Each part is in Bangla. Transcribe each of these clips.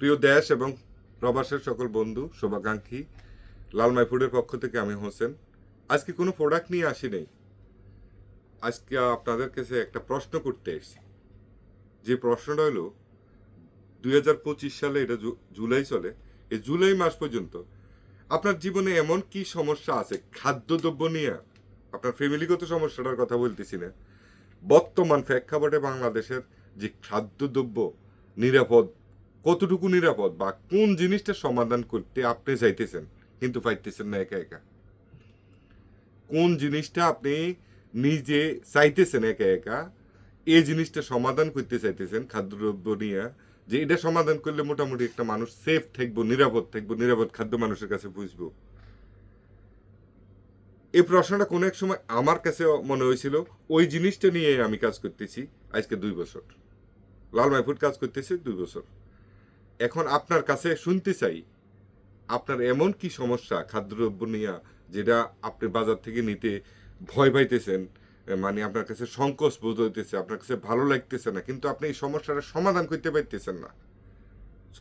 প্রিয় দেশ এবং প্রবাসের সকল বন্ধু, শুভাকাঙ্ক্ষী লালমাই ফুডের পক্ষ থেকে আমি হোসেন। আজকে কোনো প্রোডাক্ট নিয়ে আসি নেই। আজকে আপনাদের কাছে একটা প্রশ্ন করতে এসেছি। যে প্রশ্নটা হলো, দুই হাজার পঁচিশ সালে এটা জুলাই চলে। এই জুলাই মাস পর্যন্ত আপনার জীবনে এমন কি সমস্যা আছে? খাদ্যদ্রব্য নিয়ে আপনার ফ্যামিলিগত সমস্যাটার কথা বলতেছি না। বর্তমান প্রেক্ষাপটে বাংলাদেশের যে খাদ্যদ্রব্য নিরাপদ কতটুকু নিরাপদ বা কোন জিনিসটা সমাধান করতে আপনি চাইতেছেন, কিন্তু পাইতেছেন না একা একা? কোন জিনিসটা আপনি নিজে চাইতেছেন একা একা, এই জিনিসটা সমাধান করতে চাইতেছেন খাদ্যদ্রব্য নিয়ে, যে এটা সমাধান করলে মোটামুটি একটা মানুষ সেফ থাকব, নিরাপদ থাকব, নিরাপদ খাদ্য মানুষের কাছে বুঝব এই প্রশ্নটা কোনো এক সময় আমার কাছে মনে হয়েছিল, ওই জিনিসটা নিয়ে আমি কাজ করতেছি আজকে দুই বছর। লাল মাহফুদ কাজ করতেছে দুই বছর। এখন আপনার কাছে শুনতে চাই, আপনার এমন কি সমস্যা খাদ্যদ্রব্য নিয়ে যেটা আপনি বাজার থেকে নিতে ভয় পাইতেছেন মানে আপনার কাছে সংকোচ বোধ হইতেছে, আপনার কাছে ভালো লাগতেছে না, কিন্তু আপনি এই সমস্যাটা সমাধান করতে পারতেছেন না।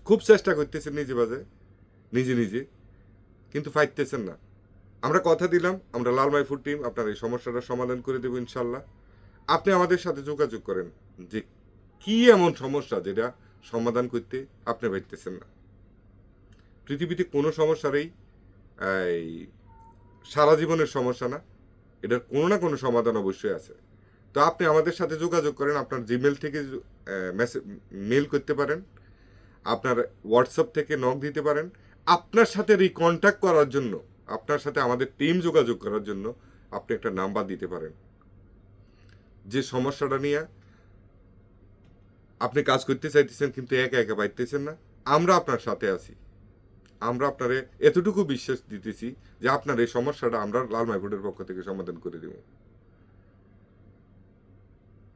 খুব চেষ্টা করতেছেন নিজে বাজে, নিজে নিজে, কিন্তু পাইতেছেন না। আমরা কথা দিলাম, আমরা লালমাই ফুড টিম, আপনার এই সমস্যাটা সমাধান করে দেবো ইনশাল্লাহ। আপনি আমাদের সাথে যোগাযোগ করেন যে কি এমন সমস্যা যেটা সমাধান করতে আপনি পাইতেছেন না। পৃথিবীতে কোনো সমস্যারই এই সারা জীবনের সমস্যা না, এটার কোনো না কোনো সমাধান অবশ্যই আছে। তো আপনি আমাদের সাথে যোগাযোগ করেন, আপনার জিমেল থেকে মেসেজ মেল করতে পারেন, আপনার হোয়াটসঅ্যাপ থেকে নক দিতে পারেন। আপনার সাথে রিকন্ট্যাক্ট করার জন্য, আপনার সাথে আমাদের টিম যোগাযোগ করার জন্য আপনি একটা নাম্বার দিতে পারেন। যে সমস্যাটা নিয়ে আপনি কাজ করতে চাইতেছেন, কিন্তু একা একা পাইতেছেন না। আমরা আপনার সাথে আছি। আমরা আপনারে এতটুকু বিশ্বাস দিতেছি যে আপনার এই সমস্যাটা আমরা লাল মাইফুডের পক্ষ থেকে সমাধান করে দেব।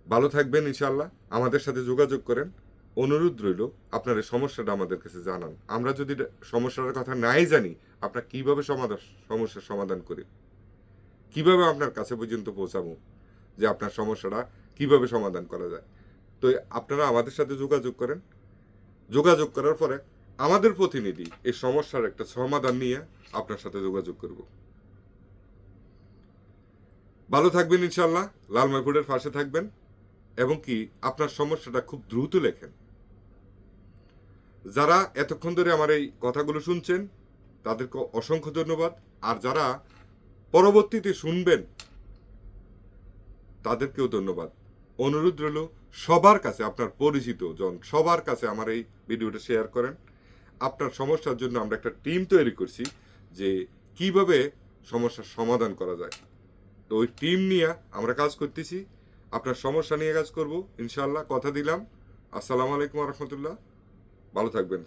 ভালো থাকবেন ইনশাল্লাহ আমাদের সাথে যোগাযোগ করেন। অনুরোধ রইল, আপনার এই সমস্যাটা আমাদের কাছে জানান। আমরা যদি সমস্যাটার কথা নাই জানি, আপনার কীভাবে সমাধান, সমস্যার সমাধান করি? কীভাবে আপনার কাছে পর্যন্ত পৌঁছাবো? যে আপনার সমস্যাটা কীভাবে সমাধান করা যায়? তো আপনারা আমাদের সাথে যোগাযোগ করেন। যোগাযোগ করার পরে আমাদের প্রতিনিধি এই সমস্যার একটা সমাধান নিয়ে আপনার সাথে যোগাযোগ করব। ভালো থাকবেন ইনশাল্লাহ লাল মাইফুডের পাশে থাকবেন এবং কি আপনার সমস্যাটা খুব দ্রুত লেখেন। যারা এতক্ষণ ধরে আমার এই কথাগুলো শুনছেন, তাদেরকে অসংখ্য ধন্যবাদ। আর যারা পরবর্তীতে শুনবেন, তাদেরকেও ধন্যবাদ। অনুরোধ রইল সবার কাছে, আপনার পরিচিত জন, সবার কাছে আমার এই ভিডিওটা শেয়ার করেন। আপনার সমস্যার জন্য আমরা একটা টিম তৈরি করছি যে কীভাবে সমস্যার সমাধান করা যায়। তো ওই টিম নিয়ে আমরা কাজ করতেছি। আপনার সমস্যা নিয়ে কাজ করব ইনশাল্লাহ কথা দিলাম। আসসালামু আলাইকুম রহমতুল্লাহ। ভালো থাকবেন।